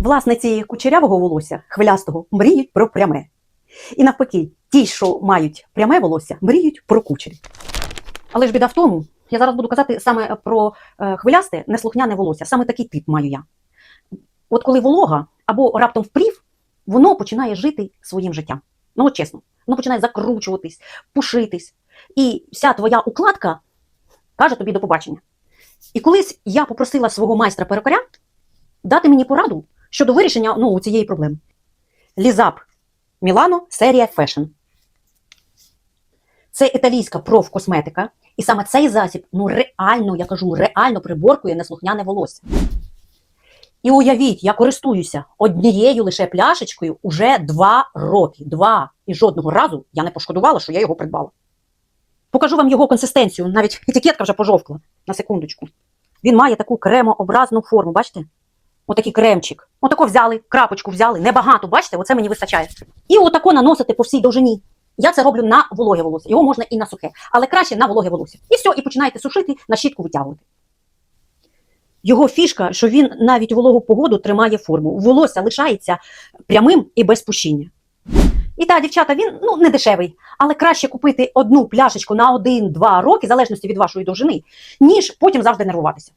Власниці кучерявого волосся, хвилястого, мріють про пряме. І навпаки, ті, що мають пряме волосся, мріють про кучері. Але ж біда в тому, я зараз буду казати саме про е, хвилясте, неслухняне волосся. Саме такий тип маю я. От коли волога або раптом впрів, воно починає жити своїм життям. Ну, от чесно, воно починає закручуватись, пушитись. І вся твоя укладка каже тобі до побачення. І колись я попросила свого майстра перукаря дати мені пораду щодо вирішення ну, цієї проблеми. Лізап Мілано серія Fashion. Це італійська профкосметика, і саме цей засіб, ну реально, я кажу, реально приборкує неслухняне волосся. І уявіть, я користуюся однією лише пляшечкою уже два роки. Два. І жодного разу я не пошкодувала, що я його придбала. Покажу вам його консистенцію, навіть етикетка вже пожовкла. На секундочку. Він має таку кремообразну форму, бачите? Отакий кремчик. Отако взяли, крапочку взяли, небагато, бачите, оце мені вистачає. І отако наносити по всій довжині. Я це роблю на вологе волосся. Його можна і на сухе, але краще на вологе волосся. І все, і починаєте сушити, на щітку витягувати. Його фішка, що він навіть вологу погоду тримає форму. Волосся лишається прямим і без пущіння. І так, дівчата, він ну не дешевий, але краще купити одну пляшечку на один-два роки, в залежності від вашої довжини, ніж потім завжди нервуватися.